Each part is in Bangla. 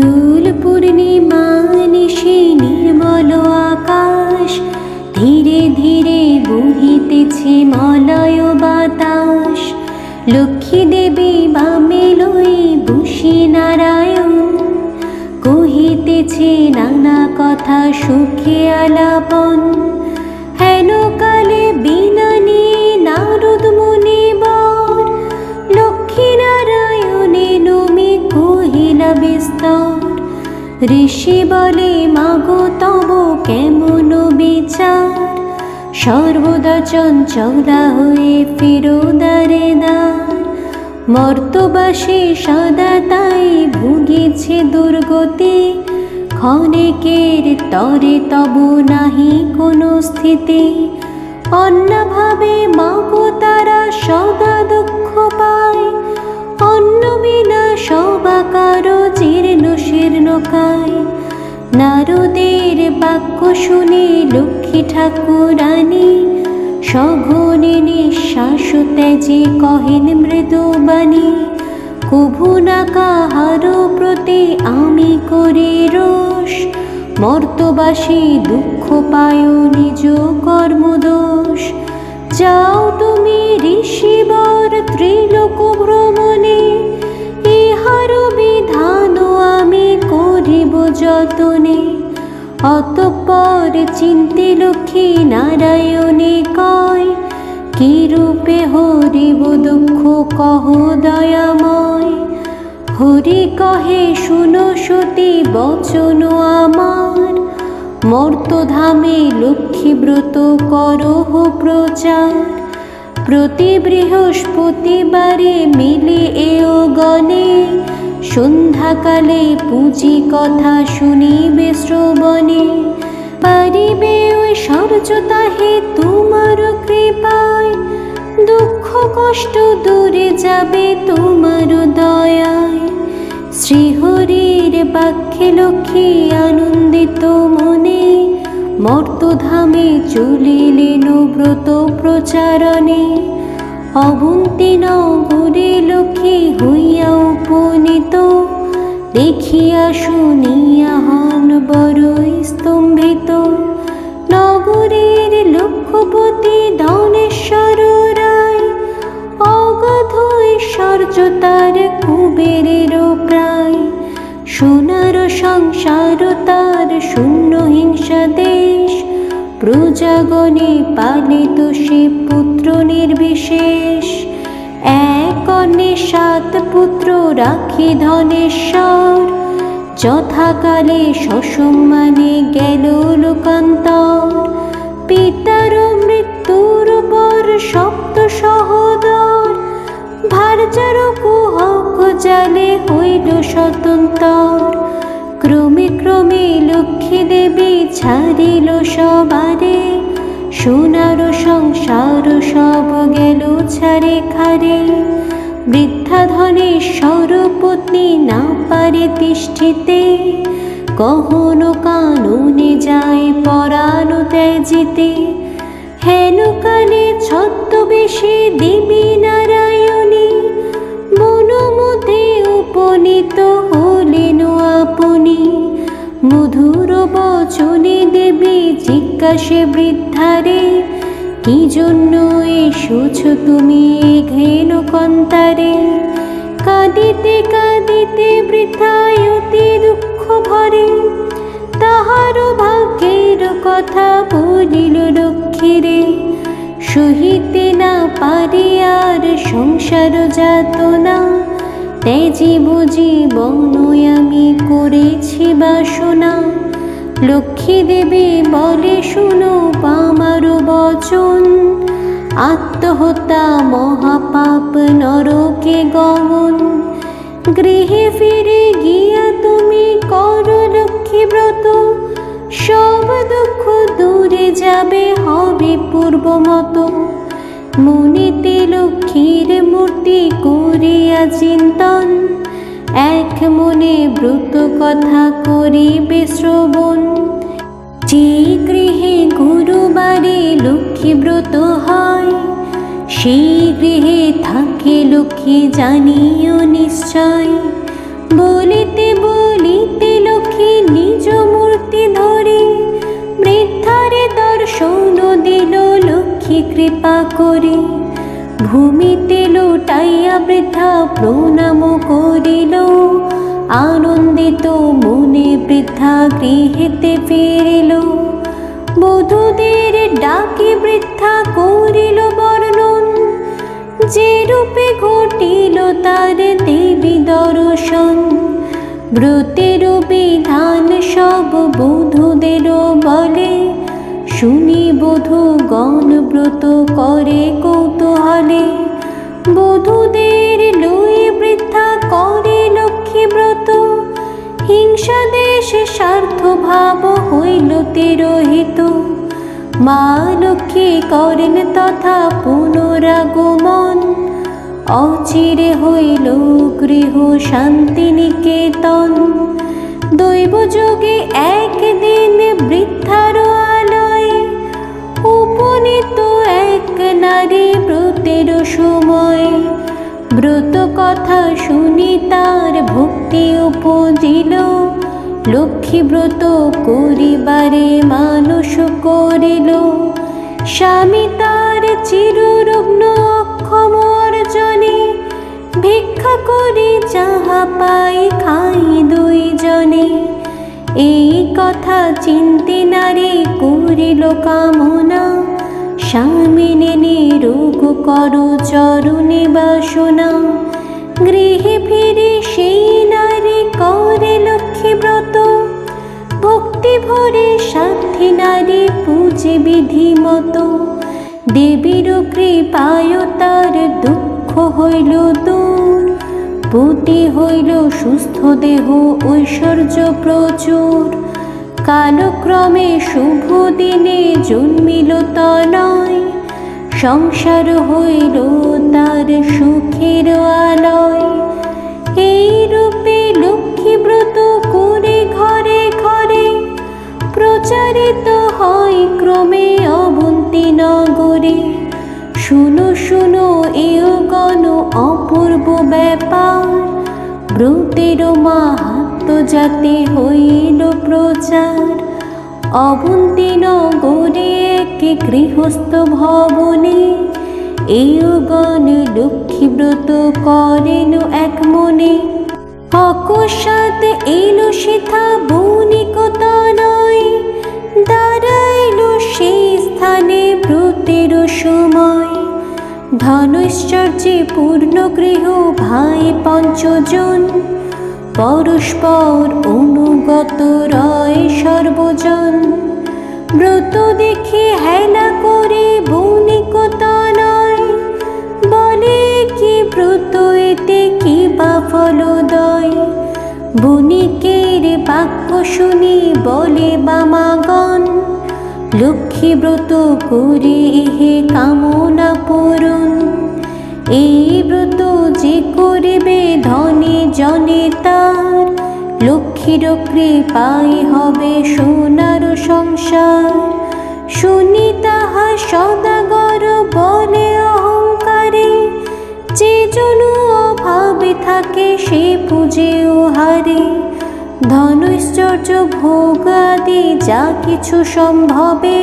দোল পূর্ণিমা নিশে নির্মল আকাশ, ধীরে ধীরে বহিতেছে মলয় বাতাস। লক্ষ্মী দেবী বামে লই বসি নারায়ণ, কহিতেছে নানা কথা সুখে আলাপন। কহিলা বিস্তর? ঋষি বলে, মাগো, তব কেমন বিচার? সর্বদা চঞ্চলা হয়ে ফিরো দারে দ্বার মর্তবাসে সদা তাই ভুগেছে দুর্গতি। ক্ষণিকের তরে তব নাহি কোনো স্থিতি। অন্যভাবে মাগো তারা সদা শীর্ণ কায় নারদের বাক্য শুনে লক্ষ্মী ঠাকুরানী সঘনে নিঃশ্বাস ত্যাজি কহেন মৃদুবাণী, কভু না কাহার প্রতি আমি করি রোষ, মর্তবাসী দুঃখ পায় নিজ কর্মদোষ। যাও তুমি ঋষিবর ত্রিলোক ভ্রমণে ইহার বিধান আমি করিব যতনে। অতঃপর চিন্তে লক্ষ্মী নারায়ণে কয়, কি রূপে হরিব দুঃখ কহ দয়াময়। হরি কহে, শুনো সতী, বচন আমার। লক্ষ্মী ব্রত করহ প্রচার। প্রতি বৃহস্পতিবারে মিলে এও গণে সন্ধ্যাকালে পুঁজি কথা শুনিবে শ্রবণে। পারিবে ওই সর্জতা হে তোমার কৃপায়। দুঃখ কষ্ট দূরে যাবে তোমার দয়ায়। শ্রীহরির বাক্যে লক্ষ্মী আনন্দিত মনে, মর্তধামে চলিলেন ব্রত প্রচারণে। অবন্তি নগরে দেখিয়া শুনিয়া হন বড়ই স্তম্ভিত। নগরের লক্ষ্যপতি দনেশ্বর রায়, অগাধ ঐশ্বর্য তার কুবেরের প্রায়। সোনার সংসার তার শূন্য হিংসা দেশ, প্রজাগণে পালিত সে পুত্র নির্বিশেষ। এক সাত পুত্র রাখি ধনেশ্বর। যথাকালে সসম্মানে গেল লোকান্তর। পিতার মৃত্যুর পর সপ্ত সহোদর। ভারচার কুহক জালে হইল স্বতন্ত্র। ক্রমে ক্রমে লক্ষ্মী দেবী ছাড়িল সবারে। সোনার সংসার সব গেল ছাড়ে খারে। বৃদ্ধা ধনেশ্বর পত্নী না পারে তিষ্ঠিতে। কখনো কানুনে যায় পরানো ত্যাজিতে। হেন কালে ছদ্মবেশে দেবী নারায়ণী। মনোমতে উপনীত হলেন আপনি। মধুর বচনে দেবী জিজ্ঞাসে বৃদ্ধারে, কি জন্য এসেছ তুমি ঘেন কন্তারে? কাঁদিতে কাঁদিতে অতি দুঃখ ভরে, তাহার ভাগ্যের কথা বলিল লক্ষ্মীরে, সহিতে না পারে আর সংসার যাতনা তেজি বুঝি বনয় আমি করেছি বাসনা। লক্ষ্মী দেবী বলে শুনো আমার বচন। আত্মহত্যা মহাপাপ নরকে গমন। গৃহে ফিরে গিয়া তুমি কর লক্ষ্মী ব্রত। সব দুঃখ দূরে যাবে হবে পূর্ব মতো মনিতে লক্ষ্মীর মূর্তি করিয়া চিন্তন। এক মনে ব্রত কথা করিবে শ্রবণ। যে গৃহে গুরুবারে লক্ষ্মী ব্রত হয়, সেই গৃহে থাকে লক্ষ্মী জানিও নিশ্চয়। বলিতে বলিতে লক্ষ্মী নিজ মূর্তি ধরে, বৃদ্ধারে দর্শন দিল লক্ষ্মী কৃপা করে। ভূমিতে লুটাইয়া বৃদ্ধা প্রণাম করিল। আনন্দিত মনে বৃদ্ধা গৃহেতে ফিরিল। বধূদের ডাকে বৃদ্ধা করিল বর্ণন। যে রূপে ঘটিল তার দেবী দর্শন। ব্রতের বিধান সব বধূদের বলে। শুনি বধূ গণ ব্রত করে কৌতূহলে। বধূদের লই বৃদ্ধা করে লক্ষ্মী ব্রত। হিংসা দেশে স্বার্থ ভাব হইল তিরোহিত। মা লক্ষ্মী করেন তথা পুনরাগমন। অচিরে হইল গৃহ শান্তি নিকেতন দৈব যোগে একদিন বৃদ্ধার উপনীত এক নারী ব্রতের সময়। ব্রত কথা শুনি তার ভক্তি উপজিল। লক্ষ্মী ব্রত করিবারে মানুষ করিল। স্বামী তার চিররুগ্ন অক্ষম অর্জনে। ভিক্ষা করি যাহা পাই খাই দুইজনে। এই কথা চিন্তে নারী করিল কামনা। স্বামিনে নিরোগ করো চরণে বাসনা। গৃহে ফিরে সেই নারী করে লক্ষ্মী ব্রত। ভক্তি ভরে সাথী নারী পূজে বিধি মতো দেবীর কৃপায় তার দুঃখ হইল দূর। পুতি হইল সুস্থ দেহ ঐশ্বর্য প্রচুর। কালক্রমে শুভ দিনে জন্মিল তনয়। সংসার হইল তার সুখের আলয়। এই রূপে লক্ষ্মী ব্রত করে ঘরে ঘরে প্রচারিত হয় ক্রমে অবন্তী নগরে। শুনো শুনো, এও গণ অপূর্ব ব্যাপার। ব্রতের মাহাত্ম যাতে হইল প্রচার। অবন্তী নগরে এক গৃহস্থ ভবনে। এও গণ লক্ষ্মী ব্রত করেন এক মনে। অকস্মাৎ এলো সেথা বণিকতা নয় দাঁড়াইল সেই স্থানে ব্রতের সময়। ধনৈশ্বর্যে পূর্ণ গৃহ ভাই পঞ্চজন। পরস্পর অনুগত রয় সর্বজন। ব্রত দেখে হেলা করে বণিকতা নয়। বলে কি ব্রত এতে কি বা ফলদয়? বণিকের বাক্য শুনি বলে বামাগণ, লক্ষ্মী ব্রত করে হে কামনা পূরণ। এই ব্রত যে করিবে ধনে জনে তার, লক্ষ্মীর কৃপাই হবে সোনার সংসার। শুনি তাহা সদাগর বলে অহংকারে, যে জন অভাবে থাকে সে পুজে হারে ধনৈশ্বর্য ভোগ আদি যা কিছু সম্ভবে,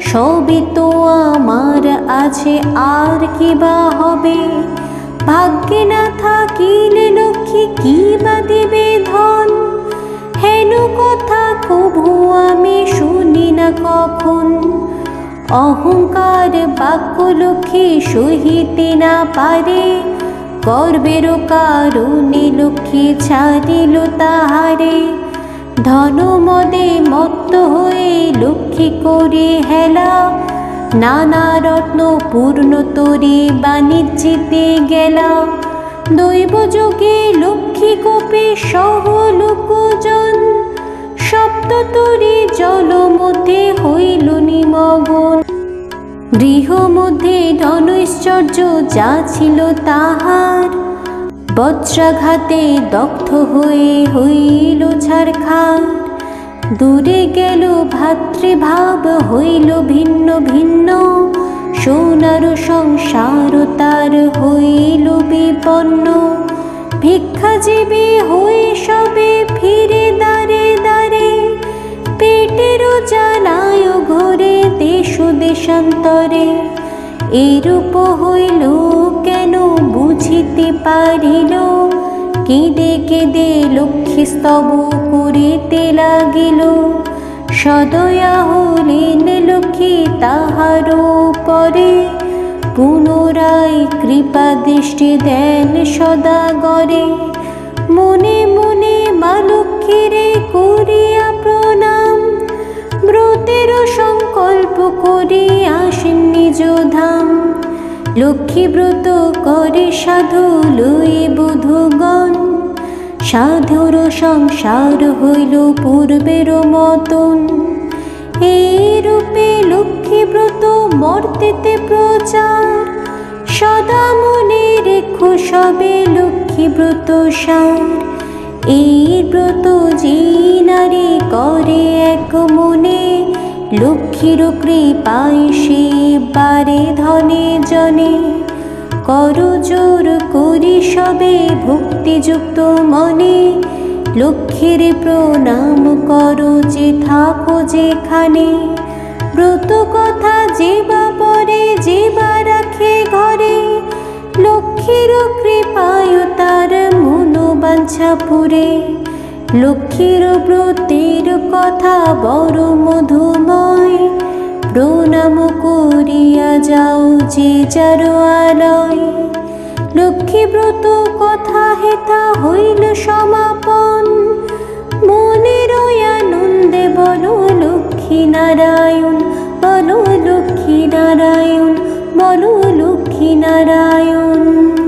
সবই তো আমার আছে, আর কি বা ভাগ্যে না থাকিলে লক্ষ্মী কি বা দেবে ধন? হেন কথা কভু আমি শুনি না কখন? অহংকার বাক্য লক্ষ্মী সহিতে না পারে। গর্বের কারণে লক্ষ্মী ছাড়িল তাহারে। ধন মদে মত্ত হয়ে লক্ষ্মী করে হেলা। নানা রত্ন পূর্ণ তরি বাণিজ্যিতে গেলা। দৈব যোগে লক্ষ্মী কোপে সহ লোকজন। সপ্ততরি জল মধ্যে হইল নিমগন। গৃহ মধ্যে ধনৈশ্বর্য যা ছিল তাহার। বজ্রাঘাতে দগ্ধ হয়ে হইল ছাড়খার দূরে গেল ভাতৃভাব, হইল ভিন্ন ভিন্ন। সোনার সংসার তার হইল বিপন্ন। ভিক্ষাজীবী হয়ে সবে ফিরে দাঁড়ে দাঁড়ে পেটেরও জানায় ঘরে দেশ দেশান্তরে। এরূপ হইল কেন বুঝিতে পারিল? কেঁদে কেঁদে লক্ষ্মী স্তব করিতে লাগিল। সদয়া হলেন লক্ষ্মী তাহার পরে পুনরায় কৃপা দৃষ্টি দেন সদাগরে মনে মনে মা লক্ষ্মীরে করিয়া প্রণাম। ব্রতের সংকল্প করি আসেন নিজ ধাম। লক্ষ্মী ব্রত করে সাধু লই বুধগণ। সাধুর সংসার হইল পূর্বের মতন। এই রূপে লক্ষ্মী ব্রত মর্তেতে প্রচার। সদা মনে রেখো সবে লক্ষ্মী ব্রত সার। এই ব্রত যে নারী করে এক মনে লক্ষ্মীর কৃপায় সে বারে ধনে জনে। করো জোর করি সবে ভক্তিযুক্ত মনে। লক্ষ্মীর প্রণাম করো যে থাকো যেখানে। ব্রত কথা যে বা পরে যে বা রাখে ঘরে। লক্ষ্মীর কৃপায় তার মনোবাঞ্ছা পুরে। লক্ষ্মীর ব্রতের কথা বড় মধুময় প্রণাম করিয়া যাও যে যার আলয় লক্ষ্মী ব্রত কথা হেতা হইল সমাপন। মনের আনন্দে বলো লক্ষ্মী নারায়ণ, বলো লক্ষ্মী নারায়ণ, বলো লক্ষ্মী নারায়ণ।